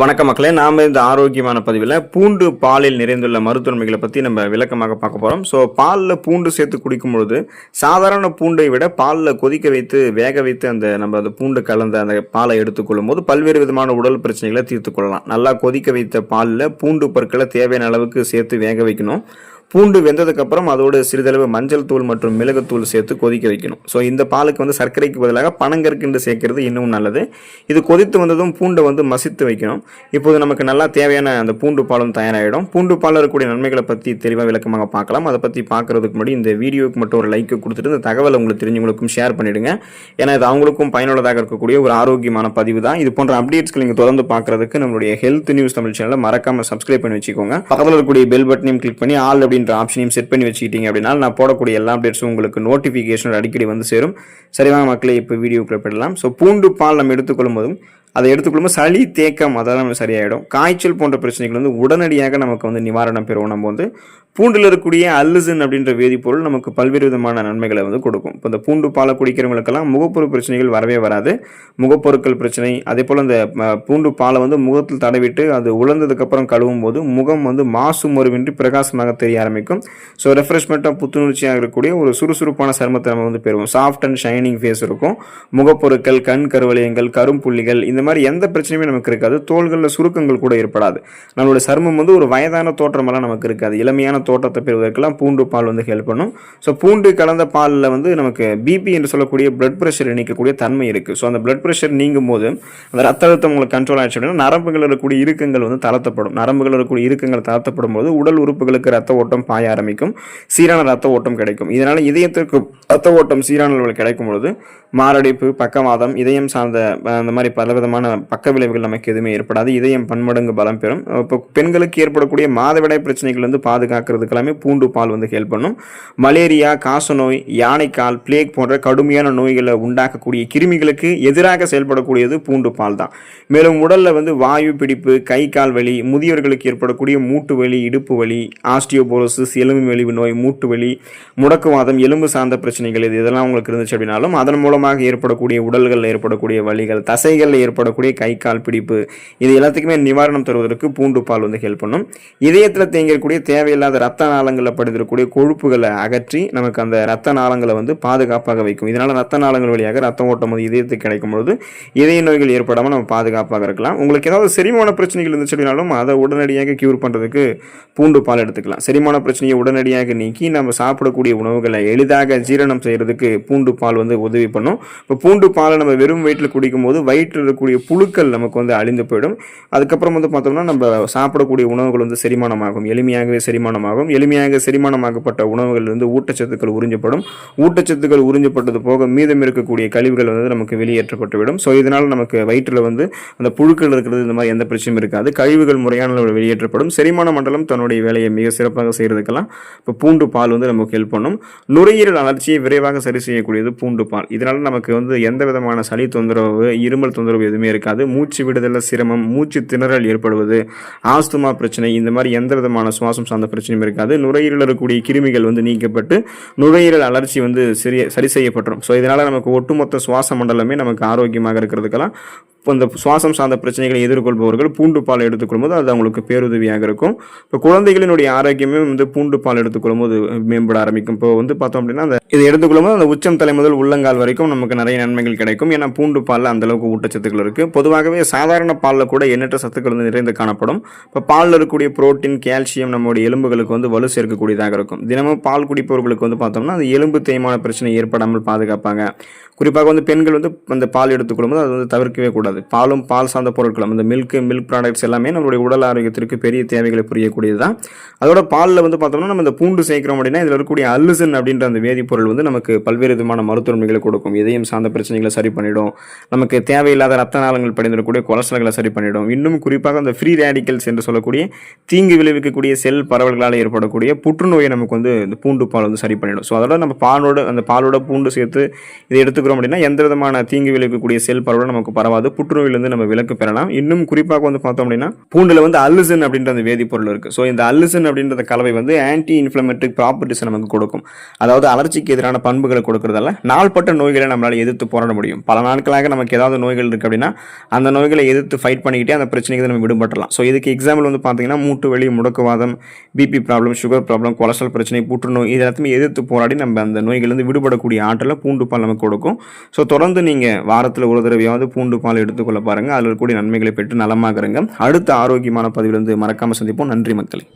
வணக்கம் மக்களே நாம் இந்த ஆரோக்கியமான பதிவில் பூண்டு பாலில் நிறைந்துள்ள மருத்துவமைகளை பற்றி நம்ம விளக்கமாக பார்க்க போகிறோம் ஸோ பாலில் பூண்டு சேர்த்து குடிக்கும் பொழுது சாதாரண பூண்டை விட பாலில் கொதிக்க வைத்து வேக வைத்து அந்த நம்ம அந்த பூண்டு கலந்த அந்த பாலை எடுத்துக்கொள்ளும் போது பல்வேறு விதமான உடல் பிரச்சனைகளை தீர்த்து கொள்ளலாம். நல்லா கொதிக்க வைத்த பாலில் பூண்டு பொருட்களை தேவையான அளவுக்கு சேர்த்து வேக வைக்கணும். பூண்டு வெந்ததுக்கப்புறம் அதோடு சிறிதளவு மஞ்சள் தூள் மற்றும் மிளகுத்தூள் சேர்த்து கொதிக்க வைக்கணும். ஸோ இந்த பாலுக்கு வந்து சர்க்கரைக்கு பதிலாக பனங்கற்கண்டு சேர்க்கறது இன்னும் நல்லது. இது கொதித்து வந்ததும் பூண்டை வந்து மசித்து வைக்கணும். இப்போது நமக்கு நல்லா தேவையான அந்த பூண்டு பாலும் தயாராகிடும் பூண்டு பாலில் இருக்கக்கூடிய நன்மைகளை பற்றி தெளிவாக விளக்கமாக பார்க்கலாம். அதை பற்றி பார்க்குறதுக்கு முன்னாடி இந்த வீடியோவுக்கு மட்டும் ஒரு லைக் கொடுத்துட்டு இந்த தகவலை உங்களுக்கு தெரிஞ்சவங்களுக்கும் ஷேர் பண்ணிவிடுங்க ஏன்னா இது அவங்களுக்கும் பயனுள்ளதாக இருக்கக்கூடிய ஒரு ஆரோக்கியமான பதிவு தான். இது போன்ற அப்டேட்ஸ்கள் நீங்கள் தொடர்ந்து பார்க்குறதுக்கு நம்மளுடைய ஹெல்த் நியூஸ் தமிழ் சேனலை மறக்காமல் சப்ஸ்கிரைப் பண்ணி வச்சுக்கோங்க. பக்கத்தில் இருக்கக்கூடிய பெல் பட்டனையும் கிளிக் பண்ணி ஆல் அப்படின்ற ஆப்ஷனையும் செட் பண்ணி வச்சுக்கிட்டீங்க அப்படின்னா நான் போடக்கூடிய எல்லா அப்டேட்ஸும் உங்களுக்கு நோட்டிஃபிகேஷன் அடிக்கடி வந்து சேரும். சரிவாங்க மக்களை மக்களே இப்போ வீடியோ போயிடலாம். ஸோ பூண்டு பால் நம்ம எடுத்துக்கொள்ளும் போதும் அதை எடுத்துக்கொள்ளும் சளி தேக்கம் அதெல்லாம் நம்ம சரியாயிடும். காய்ச்சல் போன்ற பிரச்சனைகள் வந்து உடனடியாக நமக்கு வந்து நிவாரணம் பெறுவோம். நம்ம வந்து பூண்டில் இருக்கக்கூடிய அல்லுசின் அப்படின்ற வேதிப்பொருள் நமக்கு பல்வேறு விதமான நன்மைகளை வந்து கொடுக்கும். இப்போ இந்த பூண்டு பாலை குடிக்கிறவங்களுக்கெல்லாம் முகப்பொரு பிரச்சனைகள் வரவே வராது. முகப்பொருட்கள் பிரச்சனை அதே போல் இந்த பூண்டு பாலை வந்து முகத்தில் தடவிட்டு அது உலர்ந்ததுக்கப்புறம் கழுவும் போது முகம் வந்து மாசு மருவின்றி பிரகாசமாக தெரிய ஆரம்பிக்கும். ஸோ ரெஃப்ரெஷ்மெண்ட்டாக புத்துணர்ச்சியாக இருக்கக்கூடிய ஒரு சுறுசுறுப்பான சருமத்தை நம்ம வந்து பெறுவோம். சாஃப்ட் அண்ட் ஷைனிங் ஃபேஸ் இருக்கும். முகப்பொருட்கள் கண் கருவளையங்கள் கரும்புள்ளிகள் இந்த மாதிரி எந்த பிரச்சனையுமே நமக்கு இருக்காது. தோள்களில் சுருக்கங்கள் கூட ஏற்படாது. நம்மளோட சருமம் வந்து ஒரு வயதான தோற்றமெல்லாம் நமக்கு இருக்காது. இளமையான தோட்டத்தை பெறுவதற்கெல்லாம் பூண்டு பால் வந்து ஹெல்ப் பண்ணும். ஸோ பூண்டு கலந்த பாலில் வந்து நமக்கு பிபி என்று சொல்லக்கூடிய பிளட் ப்ரெஷர் நீக்கக்கூடிய தன்மை இருக்குது ஸோ அந்த பிளட் ப்ரெஷர் நீங்கும் போது அந்த ரத்த அழுத்தம் உங்களுக்கு கண்ட்ரோல் ஆயிடுச்சு அப்படின்னா நரம்புகள் இருக்கக்கூடிய இறுக்கங்கள் வந்து தளர்த்தப்படும். நரம்புகள் இருக்கக்கூடிய இறுக்கங்கள் தளர்த்தப்படும் போது உடல் உறுப்புகளுக்கு ரத்த ஓட்டம் பாய ஆரம்பிக்கும். சீரான ரத்த ஓட்டம் கிடைக்கும். இதனால் இதயத்திற்கு ரத்த ஓட்டம் சீரான அளவில் கிடைக்கும் பொழுது மாரடைப்பு பக்கவாதம் இதயம் சார்ந்த அந்த மாதிரி பல விதமான பக்க விளைவுகள் நமக்கு எதுவுமே ஏற்படாது. இதயம் பன்மடங்கு பலம் பெறும். இப்போ பெண்களுக்கு ஏற்படக்கூடிய மாதவிடாய் பிரச்சனைகள் வந்து பாதுகாக்கிறதுக்கு எல்லாமே பூண்டு பால் வந்து ஹெல்ப் பண்ணும். மலேரியா காசநோய் யானைக்கால் பிளேக் போன்ற கடுமையான நோய்களை உண்டாக்கக்கூடிய கிருமிகளுக்கு எதிராக செயல்படக்கூடியது பூண்டு பால் தான். மேலும் உடலில் வந்து வாயு பிடிப்பு கை கால் வலி முதியவர்களுக்கு ஏற்படக்கூடிய மூட்டு வலி இடுப்பு வலி ஆஸ்டியோபோரோசிஸ் எலும்பு வலிவு நோய் மூட்டு வலி முடக்குவாதம் எலும்பு சார்ந்த பிரச்சனைகள் இது இதெல்லாம் உங்களுக்கு இருந்துச்சு அப்படின்னாலும் அதன் மூலமாக ஏற்படக்கூடிய உடல்களில் ஏற்படக்கூடிய வலிகள் தசைகளில் ஏற்படக்கூடிய கை கால் பிடிப்பு இது எல்லாத்துக்குமே நிவாரணம் தருவதற்கு பூண்டு பால் வந்து ஹெல்ப் பண்ணும். இதயத்தில் தேங்கக்கூடிய தேவையில்லாத ரத்த நாளங்களில் படிந்திருக்கக்கூடிய கொழுப்புகளை அகற்றி நமக்கு அந்த ரத்த நாளங்களை வந்து பாதுகாப்பாக வைக்கும். இதனால் ரத்த நாளங்கள் வழியாக ரத்த ஓட்டம் வந்து இதயத்துக்கு கிடைக்கும் பொழுது இதய நோய்கள் ஏற்படாமல் நம்ம பாதுகாப்பாக இருக்கலாம். உங்களுக்கு ஏதாவது செரிமான பிரச்சனைகள் இருந்துச்சு அப்படின்னாலும் அதை உடனடியாக கியூர் பண்ணுறதுக்கு பூண்டு பால் எடுத்துக்கலாம். செரிமான பிரச்சனையை உடனடியாக நீக்கி நம்ம சாப்பிடக்கூடிய உணவுகளை எளிதாக ஜீரணம் செய்கிறதுக்கு பூண்டு பால் வந்து உதவி பண்ணும். இப்போ பூண்டு பாலை நம்ம வெறும் வயிற்றில் குடிக்கும் போது வயிற்றில் இருக்கக்கூடிய புழுக்கள் நமக்கு வந்து அழிந்து போயிடும். அதுக்கப்புறம் வந்து பார்த்தோம்னா நம்ம சாப்பிடக்கூடிய உணவுகள் வந்து செரிமானமாகும். எளிமையாகவே செரிமானமாகும். எளிமையாக செரிமானமாக்கப்பட்ட உணவுகள் வந்து ஊட்டச்சத்துக்கள் உறிஞ்சப்படும். ஊட்டச்சத்துக்கள் உறிஞ்சப்பட்டது போக மீதம் இருக்கக்கூடிய கழிவுகள் வந்து நமக்கு வெளியேற்றப்பட்டுவிடும். ஸோ இதனால் நமக்கு வயிற்றில் வந்து அந்த புழுக்கள் இருக்கிறது இந்த மாதிரி எந்த பிரச்சனையும் இருக்காது. கழிவுகள் முறையான வெளியேற்றப்படும். செரிமான மண்டலம் தன்னுடைய வேலையை மிக சிறப்பாக செய்கிறதுக்கெல்லாம் இப்போ பூண்டு பால் வந்து நமக்கு ஹெல்ப் பண்ணும். நுரையீரல் அலர்ச்சியை விரைவாக சரி செய்யக்கூடியது பூண்டு பால். இதனால் நமக்கு வந்து எந்த விதமான சளி தொந்தரவு இருமல் தொந்தரவு எதுவுமே இருக்காது. மூச்சு விடுதலை சிரமம் மூச்சு திணறல் ஏற்படுவது ஆஸ்துமா பிரச்சனை இந்த மாதிரி எந்த விதமான சுவாசம் சார்ந்த பிரச்சனையும் இருக்காது. நுரையீரல் இருக்கக்கூடிய கிருமிகள் வந்து நீக்கப்பட்டு நுரையீரல் அலர்ச்சி வந்து சரி சரி செய்யப்பட்டுரும். ஸோ இதனால் நமக்கு ஒட்டுமொத்த சுவாச மண்டலமே நமக்கு ஆரோக்கியமாக இருக்கிறதுக்கெல்லாம் இந்த சுவாசம் சார்ந்த பிரச்சனைகளை எதிர்கொள்பவர்கள் பூண்டு பால் எடுத்துக்கொள்ளும்போது அது அவங்களுக்கு பேருதவியாக இருக்கும். இப்போ குழந்தைகளினுடைய ஆரோக்கியமே வந்து பூண்டு பால் எடுத்துக்கொள்ளும்போது மேம்பட ஆரம்பிக்கும். இப்போ வந்து பார்த்தோம் அப்படின்னா அந்த இதை எடுத்துக்கொள்ளும்போது அந்த உச்சம் தலை முதல் உள்ளங்கால் வரைக்கும் நமக்கு நிறைய நன்மைகள் கிடைக்கும். ஏன்னா பூண்டு பாலில் அந்த அளவுக்கு ஊட்டச்சத்துக்கள் இருக்குது பொதுவாகவே சாதாரண பாலில் கூட எண்ணற்ற சத்துக்கள் வந்து நிறைந்து காணப்படும். இப்போ பாலில் இருக்கக்கூடிய புரோட்டீன் கால்சியம் நம்மளுடைய எலும்புகளுக்கு வந்து வலு சேர்க்கக்கூடியதாக இருக்கும். தினமும் பால் குடிப்பவர்களுக்கு வந்து பார்த்தோம்னா அந்த எலும்பு தேய்மான பிரச்சனை ஏற்படாமல் பாதுகாப்பாங்க. குறிப்பாக வந்து பெண்கள் வந்து அந்த பால் எடுத்துக்கொள்ளும்போது அது வந்து தவிர்க்கவே கூடாது. பாலும் பால் சார்ந்த பொருட்களும் அந்த மில்க் மில்க் ப்ராடக்ட்ஸ் எல்லாமே நம்மளுடைய உடல் ஆரோக்கியத்திற்கு பெரிய தேவைகளை புரியக்கூடியது தான் அதோட பாலில் வந்து பார்த்தோம்னா நம்ம இந்த பூண்டு சேர்க்கிறோம் அப்படின்னா இதில் இருக்கக்கூடிய அல்லுசன் அப்படின்ற அந்த வேதிப்பொருள் வந்து நமக்கு பல்வேறு விதமான மருத்துவமைகளை கொடுக்கும். இதயம் சார்ந்த பிரச்சனைகளை சரி பண்ணிடும். நமக்கு தேவையில்லாத ரத்த நாளங்கள் படிந்திருக்கக்கூடிய கொலஸ்ட்ரால்களை சரி பண்ணிடும். இன்னும் குறிப்பாக அந்த ஃப்ரீ ரேடிக்கல்ஸ் என்று சொல்லக்கூடிய தீங்கு விளைவிக்கக்கூடிய செல் பரவல்களால் ஏற்படக்கூடிய புற்றுநோயை நமக்கு வந்து இந்த பூண்டு பால் வந்து சரி பண்ணிடும். ஸோ அதோட நம்ம பாலோட அந்த பாலோட பூண்டு சேர்த்து இதை எடுத்துக்கிறோம் அப்படின்னா எந்த விதமான தீங்கு விளைவிக்கக்கூடிய செல் பரவலும் நமக்கு பரவாது. புற்றுநோயிலிருந்து நம்ம விலக்கு பெறலாம். இன்னும் குறிப்பாக வந்து பார்த்தோம் அப்படின்னா பூண்டில் வந்து அல்லுசன் அப்படின்ற அந்த வேதிப்பொருள் இருக்குது ஸோ இந்த அல்லுசன் அப்படின்ற கலவை வந்து ஆன்டி இன்ஃப்ளமேட்டரி ப்ராப்பர்ட்டிஸ் நமக்கு கொடுக்கும். அதாவது அலர்ச்சிக்கு எதிரான பண்புகளை கொடுக்கறதால நாள்பட்ட நோய்களை நம்மளால் எதிர்த்து போராட முடியும். பல நாட்களாக நமக்கு ஏதாவது நோய்கள் இருக்குது அப்படின்னா அந்த நோய்களை எதிர்த்து ஃபைட் பண்ணிக்கிட்டே அந்த பிரச்சனைக்கு நம்ம விடுபட்டலாம் ஸோ இதுக்கு எக்ஸாம்பிள் வந்து பார்த்தீங்கன்னா மூட்டு வலி முடக்குவாதம் BP problem sugar problem cholesterol பிரச்சனை புற்றுநோய் இது எல்லாத்தையுமே எதிர்த்து போராடி நம்ம அந்த நோய்களிலிருந்து விடுபடக்கூடிய ஆற்றலை பூண்டு பால் நமக்கு கொடுக்கும். ஸோ தொடர்ந்து நீங்கள் வாரத்தில் ஒரு தடவையாவது பூண்டு பால் கொள்ள பாருங்கள் அதில் கூடிய நன்மைகளை பெற்று நலமாகறங்க அடுத்த ஆரோக்கியமான பதிவிலிருந்து மறக்காமல் சந்திப்போம். நன்றி மக்களை.